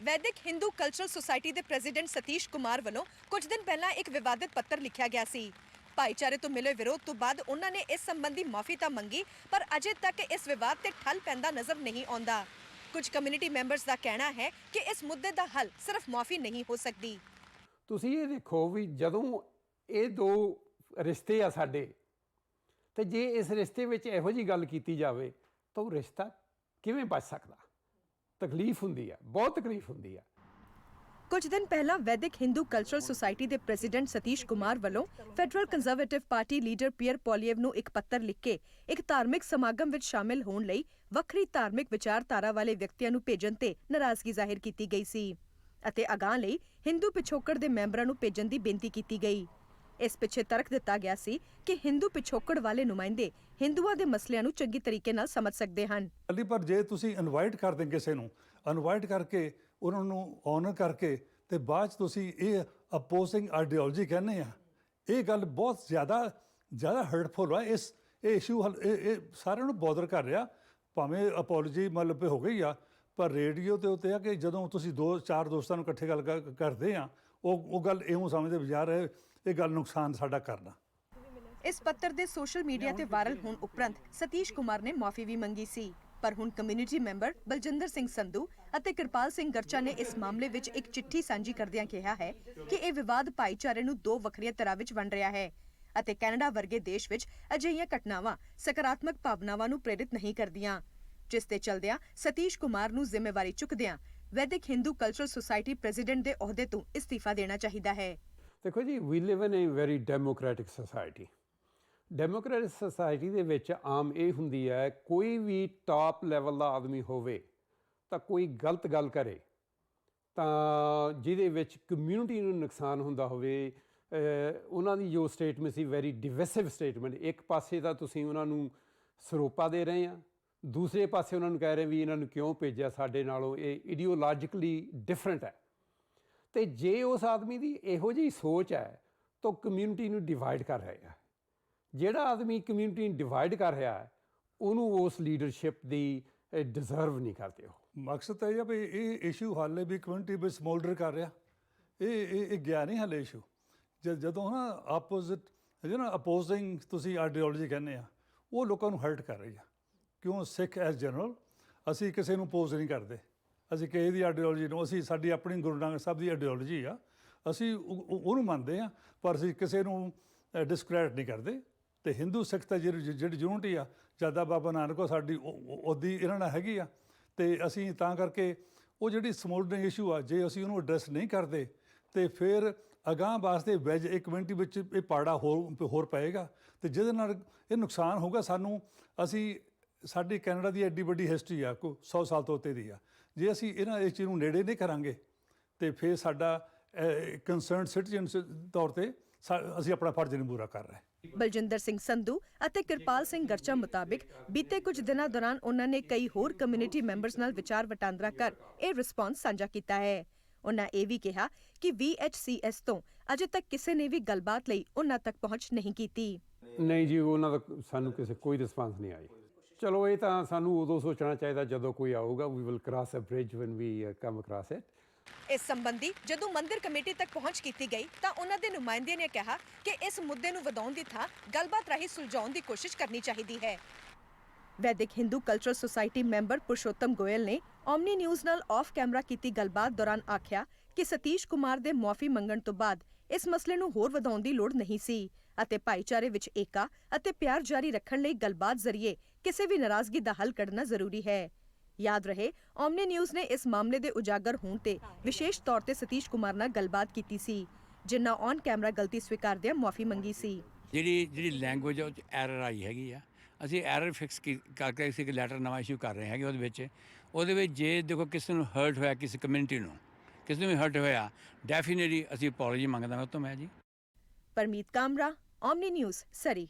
ਵੈਦਿਕ Hindu cultural society ਦੇ president Satish Kumar ਵੱਲੋਂ ਕੁਝ ਦਿਨ ਪਹਿਲਾਂ ਇੱਕ ਵਿਵਾਦਿਤ ਪੱਤਰ ਲਿਖਿਆ ਗਿਆ ਸੀ। ਭਾਈਚਾਰੇ ਤੋਂ ਮਿਲੇ ਵਿਰੋਧ ਤੋਂ ਬਾਅਦ ਉਹਨਾਂ ਨੇ ਇਸ ਸੰਬੰਧੀ ਮਾਫੀ ਤਾਂ ਮੰਗੀ, ਪਰ ਅਜੇ ਤੱਕ ਇਸ ਵਿਵਾਦ ਤੇ ਠੱਲ ਪੈਂਦਾ ਨਜ਼ਰ ਨਹੀਂ ਆਉਂਦਾ। ਕੁਝ ਕਮਿਊਨਿਟੀ ਮੈਂਬਰਸ ਦਾ ਕਹਿਣਾ ਹੈ ਕਿ ਇਸ ਮੁੱਦੇ ਦਾ ਹੱਲ ਸਿਰਫ ਮਾਫੀ ਨਹੀਂ ਹੋ ਸਕਦੀ। ਤੁਸੀਂ ਇਹ ਦੇਖੋ ਵੀ ਜਦੋਂ ਇਹ ਦੋ ਰਿਸ਼ਤੇ ਆ ਸਾਡੇ, ਤੇ ਜੇ ਇਸ ਰਿਸ਼ਤੇ ਵਿੱਚ ਇਹੋ ਜੀ ਗੱਲ ਕੀਤੀ ਜਾਵੇ, ਤਾਂ ਉਹ ਰਿਸ਼ਤਾ ਕਿਵੇਂ ਬਚ ਸਕਦਾ? ਤਕਲੀਫ ਹੁੰਦੀ ਆ, ਬਹੁਤ ਤਕਲੀਫ ਹੁੰਦੀ ਆ। ਕੁਝ ਦਿਨ ਪਹਿਲਾਂ ਵੈਦਿਕ ਹਿੰਦੂ ਕਲਚਰਲ ਸੁਸਾਇਟੀ ਦੇ ਪ੍ਰੈਜ਼ੀਡੈਂਟ ਸਤੀਸ਼ ਕੁਮਾਰ ਵੱਲੋਂ federal conservative party leader Pierre Poilievre ਨੂੰ ਇੱਕ ਪੱਤਰ ਲਿਖ ਕੇ ਇੱਕ ਧਾਰਮਿਕ ਸਮਾਗਮ ਵਿੱਚ ਸ਼ਾਮਿਲ ਹੋਣ ਲਈ ਵੱਖਰੀ ਧਾਰਮਿਕ ਵਿਚਾਰਧਾਰਾ ਵਾਲੇ ਵਿਅਕਤੀਆਂ ਨੂੰ ਭੇਜਣ ਤੇ ਨਾਰਾਜ਼ਗੀ ਜ਼ਾਹਿਰ ਕੀਤੀ ਗਈ ਸੀ ਅਤੇ ਅਗਾਂਹ ਲਈ ਹਿੰਦੂ ਪਿਛੋਕੜ ਦੇ ਮੈਂਬਰਾਂ ਨੂੰ ਭੇਜਣ ਦੀ ਬੇਨਤੀ ਕੀਤੀ ਗਈ। ਇਸ ਪਿੱਛੇ ਤਰਕ ਦਿੱਤਾ ਗਿਆ ਸੀ ਕਿ ਹਿੰਦੂ ਪਿਛੋਕੜ ਵਾਲੇ ਨੁਮਾਇੰਦੇ ਹਿੰਦੂਆਂ ਦੇ ਮਸਲਿਆਂ ਨੂੰ ਚੰਗੀ ਤਰੀਕੇ ਨਾਲ ਸਮਝ ਸਕਦੇ ਹਨ। ਅਲੀ, ਪਰ ਜੇ ਤੁਸੀਂ ਇਨਵਾਈਟ ਕਰਦੇ ਕਿਸੇ ਨੂੰ ਇਨਵਾਈਟ ਕਰਕੇ ਉਹਨਾਂ ਨੂੰ ਆਨਰ ਕਰਕੇ ਤੇ ਬਾਅਦ 'ਚ ਤੁਸੀਂ ਇਹ ਅਪੋਜ਼ਿੰਗ ਆਈਡੀਓਲੋਜੀ ਕਹਿੰਦੇ ਆ, ਇਹ ਗੱਲ ਬਹੁਤ ਜ਼ਿਆਦਾ ਜ਼ਿਆਦਾ ਹਰਟਫੁਲ ਆ। ਇਸ, ਇਹ ਇਸ਼ੂ ਇਹ ਸਾਰਿਆਂ ਨੂੰ ਬੋਦਰ ਕਰ ਰਿਹਾ। ਭਾਵੇਂ ਅਪੋਲੋਜੀ ਮਤਲਬ ਹੋ ਗਈ ਆ, ਪਰ ਰੇਡੀਓ ਤੇ ਉੱਤੇ ਆ ਕਿ ਜਦੋਂ ਤੁਸੀਂ ਦੋ, ਚਾਰ ਦੋਸਤਾਂ ਨੂੰ ਇਕੱਠੇ ਗੱਲ ਕਰ- ਕਰਦੇ ਆ ਉਹ ਉਹ ਗੱਲ ਇਉਂ ਸਮਝਦੇ ਵਿਚਾਰ ਹੈ ਇਹ ਗੱਲ ਨੁਕਸਾਨ ਸਾਡਾ ਕਰਨਾ। ਇਸ ਪੱਤਰ ਦੇ ਸੋਸ਼ਲ ਮੀਡੀਆ ਤੇ ਵਾਇਰਲ ਹੋਣ ਉਪਰੰਤ ਸਤੀਸ਼ ਕੁਮਾਰ ਨੇ ਮਾਫੀ ਵੀ ਮੰਗੀ ਸੀ। ਪਰ ਹੁਣ ਕਮਿਊਨਿਟੀ ਮੈਂਬਰ ਬਲਜਿੰਦਰ ਸਿੰਘ ਸੰਧੂ ਅਤੇ ਕਿਰਪਾਲ ਸਿੰਘ ਗਰਚਾ ਨੇ ਇਸ ਮਾਮਲੇ ਵਿੱਚ ਇੱਕ ਚਿੱਠੀ ਸਾਂਝੀ ਕਰਦਿਆਂ ਕਿਹਾ ਹੈ ਕਿ ਇਹ ਵਿਵਾਦ ਭਾਈਚਾਰੇ ਨੂੰ ਦੋ ਵੱਖਰੀਆਂ ਤਰ੍ਹਾਂ ਵਿੱਚ ਵੰਡ ਰਿਹਾ ਹੈ ਅਤੇ ਕੈਨੇਡਾ ਵਰਗੇ ਦੇਸ਼ ਵਿੱਚ ਅਜਿਹੀਆਂ ਘਟਨਾਵਾਂ ਸਕਾਰਾਤਮਕ ਭਾਵਨਾਵਾਂ ਨੂੰ ਪ੍ਰੇਰਿਤ ਨਹੀਂ ਕਰਦੀਆਂ, ਜਿਸ ਤੇ ਚਲਦਿਆਂ ਸਤੀਸ਼ ਕੁਮਾਰ ਨੂੰ ਜ਼ਿੰਮੇਵਾਰੀ ਚੁੱਕਦਿਆਂ ਵੈਦਿਕ ਹਿੰਦੂ ਕਲਚਰਲ ਸੁਸਾਇਟੀ ਪ੍ਰੈਜ਼ੀਡੈਂਟ ਦੇ ਅਹੁਦੇ ਤੋਂ ਅਸਤੀਫਾ ਦੇਣਾ ਚਾਹੀਦਾ ਹੈ। ਦੇਖੋ ਜੀ we live in a very democratic society democratic society ਦੇ ਵਿੱਚ ਆਮ ਇਹ ਹੁੰਦੀ ਹੈ, ਕੋਈ ਵੀ ਟਾਪ ਲੈਵਲ ਦਾ ਆਦਮੀ ਹੋਵੇ, ਤਾਂ ਕੋਈ ਗਲਤ ਗੱਲ ਕਰੇ, ਤਾਂ ਜਿਹਦੇ ਵਿੱਚ ਕਮਿਊਨਿਟੀ ਨੂੰ ਨੁਕਸਾਨ ਹੁੰਦਾ ਹੋਵੇ ਉਹਨਾਂ ਦੀ ਜੋ ਸਟੇਟਮੈਂਟ ਸੀ ਵੈਰੀ ਡਿਵੈਸਿਵ ਸਟੇਟਮੈਂਟ ਇੱਕ ਪਾਸੇ ਤਾਂ ਤੁਸੀਂ ਉਹਨਾਂ ਨੂੰ ਸਰੋਪਾ ਦੇ ਰਹੇ ਆ ਦੂਸਰੇ ਪਾਸੇ ਉਹਨਾਂ ਨੂੰ ਕਹਿ ਰਹੇ ਵੀ ਇਹਨਾਂ ਨੂੰ ਕਿਉਂ ਭੇਜਿਆ? ਸਾਡੇ ਨਾਲੋਂ ਇਹ ਇਡੀਓਲੋਜੀਕਲੀ ਡਿਫਰੈਂਟ ਹੈ। ਤੇ ਜੇ ਉਸ ਆਦਮੀ ਦੀ ਇਹੋ ਜਿਹੀ ਸੋਚ ਹੈ, ਤਾਂ ਕਮਿਊਨਿਟੀ ਨੂੰ ਡਿਵਾਈਡ ਕਰ ਰਿਹਾ ਹੈ। ਜਿਹੜਾ ਆਦਮੀ ਕਮਿਊਨਿਟੀ ਨੂੰ ਡਿਵਾਈਡ ਕਰ ਰਿਹਾ ਹੈ, ਉਹਨੂੰ ਉਸ ਲੀਡਰਸ਼ਿਪ ਦੀ ਡਿਜ਼ਰਵ ਨਹੀਂ ਕਰਦੇ ਉਹ। ਮਕਸਦ ਤਾਂ ਇਹ ਆ ਵੀ ਇਹ ਇਸ਼ੂ ਹਾਲੇ ਵੀ ਕਮਿਊਨਿਟੀ ਵਿੱਚ ਸਮੋਲਡਰ ਕਰ ਰਿਹਾ। ਇਹ ਇਹ ਇਹ ਗਿਆ ਨਹੀਂ ਹਾਲੇ ਇਸ਼ੂ ਜਦੋਂ ਨਾ ਆਪੋਜ਼ਿਟ ਜਿਹੜਾ ਅਪੋਜ਼ਿੰਗ ਤੁਸੀਂ ਆਈਡੀਓਲੋਜੀ ਕਹਿੰਦੇ ਆ, ਉਹ ਲੋਕਾਂ ਨੂੰ ਹਰਟ ਕਰ ਰਹੀ ਆ। ਕਿਉਂ ਸਿੱਖ ਐਸ ਜਨਰਲ? ਅਸੀਂ ਕਿਸੇ ਨੂੰ ਪੋਜ਼ ਨਹੀਂ ਕਰਦੇ। ਅਸੀਂ ਕਿਸੇ ਦੀ ਆਈਡੀਓਲੋਜੀ ਨੂੰ, ਅਸੀਂ ਸਾਡੀ ਆਪਣੀ ਗੁਰੂ ਨਾਨਕ ਸਾਹਿਬ ਦੀ ਆਈਡੀਓਲੋਜੀ ਆ। ਅਸੀਂ ਉਹਨੂੰ ਮੰਨਦੇ ਆ, ਪਰ ਅਸੀਂ ਕਿਸੇ ਨੂੰ ਡਿਸਕ੍ਰੈਡਿਟ ਨਹੀਂ ਕਰਦੇ। ਤੇ ਹਿੰਦੂ ਸਿੱਖ ਤਾਂ ਜਿਹੜੀ ਜਿਹੜੀ ਯੂਨਿਟੀ ਆ, ਜ਼ਿਆਦਾ ਬਾਬਾ ਨਾਨਕ ਉਹ ਸਾਡੀ, ਉਹ- ਉਹਦੀ ਇਹਨਾਂ ਨਾਲ ਹੈਗੀ ਆ। ਤੇ ਅਸੀਂ ਤਾਂ ਕਰਕੇ ਉਹ ਜਿਹੜੀ ਸਮੋਲਡਰਿੰਗ ਇਸ਼ੂ ਆ, ਜੇ ਅਸੀਂ ਉਹਨੂੰ ਐਡਰੈਸ ਨਹੀਂ ਕਰਦੇ, ਤੇ ਫਿਰ ਅਗਾਂਹ ਵਾਸਤੇ ਵੈਜ ਇੱਕ ਕਮਿਊਨਿਟੀ ਵਿੱਚ ਇਹ ਪਾੜਾ ਹੋਰ ਹੋਰ ਪਏਗਾ। ਤੇ ਜਿਹਦੇ ਨਾਲ ਇਹ ਨੁਕਸਾਨ ਹੋਊਗਾ ਸਾਨੂੰ, ਅਸੀਂ ਸਾਡੀ ਕੈਨੇਡਾ ਦੀ ਐਡੀ ਵੱਡੀ ਹਿਸਟਰੀ ਆ ਕੋ 100 ਸਾਲ ਤੋਂ ਉੱਤੇ ਦੀ ਆ। ਜੇ ਅਸੀਂ ਇਹਨਾਂ ਇਸ ਚੀਜ਼ ਨੂੰ ਨੇੜੇ ਨਹੀਂ ਕਰਾਂਗੇ ਤੇ ਫਿਰ ਸਾਡਾ ਕੰਸਰਨਡ ਸਿਟੀਜ਼ਨ ਤੌਰ ਤੇ ਅਸੀਂ ਆਪਣਾ ਫਰਜ਼ ਨਹੀਂ ਪੂਰਾ ਕਰ ਰਹੇ। ਬਲਜਿੰਦਰ ਸਿੰਘ ਸੰਧੂ ਅਤੇ ਕਿਰਪਾਲ ਸਿੰਘ ਗਰਚਾ ਮੁਤਾਬਿਕ ਬੀਤੇ ਕੁਝ ਦਿਨਾਂ ਦੌਰਾਨ ਉਹਨਾਂ ਨੇ ਕਈ ਹੋਰ ਕਮਿਊਨਿਟੀ ਮੈਂਬਰਸ ਨਾਲ ਵਿਚਾਰ ਵਟਾਂਦਰਾ ਕਰ ਇਹ ਰਿਸਪਾਂਸ ਸਾਂਝਾ ਕੀਤਾ ਹੈ। ਉਹਨਾਂ ਇਹ ਵੀ ਕਿਹਾ ਕਿ VHCS ਤੋਂ ਅਜੇ ਤੱਕ ਕਿਸੇ ਨੇ ਵੀ ਗੱਲਬਾਤ ਲਈ ਉਹਨਾਂ ਤੱਕ ਪਹੁੰਚ ਨਹੀਂ ਕੀਤੀ। ਨਹੀਂ ਜੀ ਉਹਨਾਂ ਦਾ ਸਾਨੂੰ ਕਿਸੇ ਕੋਈ ਰਿਸਪਾਂਸ ਨਹੀਂ ਆਈ। ਚਲੋ, ਇਹ ਤਾਂ ਸਾਨੂੰ ਉਦੋਂ ਸੋਚਣਾ ਚਾਹੀਦਾ ਜਦੋਂ ਕੋਈ ਆਊਗਾ। We will cross a bridge when we come across it ਇਸ ਸੰਬੰਧੀ ਜਦੋਂ ਮੰਦਿਰ ਕਮੇਟੀ ਤੱਕ ਪਹੁੰਚ ਕੀਤੀ ਗਈ, ਤਾਂ ਉਹਨਾਂ ਦੇ ਨੁਮਾਇੰਦੇ ਨੇ ਕਿਹਾ ਕਿ ਇਸ ਮੁੱਦੇ ਨੂੰ ਵਧਾਉਣ ਦੀ ਥਾਂ ਗੱਲਬਾਤ ਰਾਹੀਂ ਸੁਲਝਾਉਣ ਦੀ ਕੋਸ਼ਿਸ਼ ਕਰਨੀ ਚਾਹੀਦੀ ਹੈ। Vedic Hindu cultural society member Purushottam Goyal ਨੇ ਓਮਨੀ ਨਿਊਜ਼ ਨਾਲ ਆਫ ਕੈਮਰਾ ਕੀਤੀ ਗੱਲਬਾਤ ਦੌਰਾਨ ਆਖਿਆ ਕਿ ਸਤੀਸ਼ ਕੁਮਾਰ ਦੇ ਮਾਫੀ ਮੰਗਣ ਤੋਂ ਬਾਅਦ ਇਸ ਮਸਲੇ ਨੂੰ ਹੋਰ ਵਧਾਉਣ ਦੀ ਲੋੜ ਨਹੀਂ ਸੀ ਅਤੇ ਭਾਈਚਾਰੇ ਵਿੱਚ ਏਕਾ ਅਤੇ ਪਿਆਰ ਜਾਰੀ ਰੱਖਣ ਲਈ ਗੱਲਬਾਤ ਜ਼ਰੀਏ ਕਿਸੇ ਵੀ ਨਾਰਾਜ਼ਗੀ ਦਾ ਹੱਲ ਕੱਢਣਾ ਜ਼ਰੂਰੀ ਹੈ। ਯਾਦ ਰਹੇ ਓਮਨੀ ਨਿਊਜ਼ ਨੇ ਇਸ ਮਾਮਲੇ ਦੇ ਉਜਾਗਰ ਹੋਣ ਤੇ ਵਿਸ਼ੇਸ਼ ਤੌਰ ਤੇ ਸਤੀਸ਼ ਕੁਮਾਰ ਨਾਲ ਗੱਲਬਾਤ ਕੀਤੀ ਸੀ ਜਿਨ੍ਹਾਂ ਔਨ ਕੈਮਰਾ ਗਲਤੀ ਸਵੀਕਾਰਦਿਆਂ ਮਾਫੀ ਮੰਗੀ ਸੀ। ਜਿਹੜੀ ਜਿਹੜੀ ਲੈਂਗੁਏਜ ਉਹ ਚ ਐਰਰ ਆਈ ਹੈਗੀ ਆ। ਅਸੀਂ ਐਰਰ ਫਿਕਸ ਕਰਕੇ ਅਸੀਂ ਇੱਕ ਲੈਟਰ ਨਵਾਂ ਇਸ਼ੂ ਕਰ ਰਹੇ ਹੈਗੇ ਉਹਦੇ ਵਿੱਚ। ਉਹਦੇ ਵਿੱਚ ਜੇ ਦੇਖੋ ਕਿਸੇ ਨੂੰ ਹਰਟ ਹੋਇਆ ਕਿਸੇ ਕਮਿਊਨਿਟੀ ਨੂੰ ਕਿਸੇ ਨੂੰ ਵੀ ਹਰਟ ਹੋਇਆ ਡੈਫੀਨਿਟਲੀ ਅਸੀਂ ਅਪੋਲੋਜੀ ਮੰਗਦਾ ਮੈਂ ਉਹ ਤੋਂ ਮੈਂ ਜੀ। Parmeet Kamra Omni News Surrey.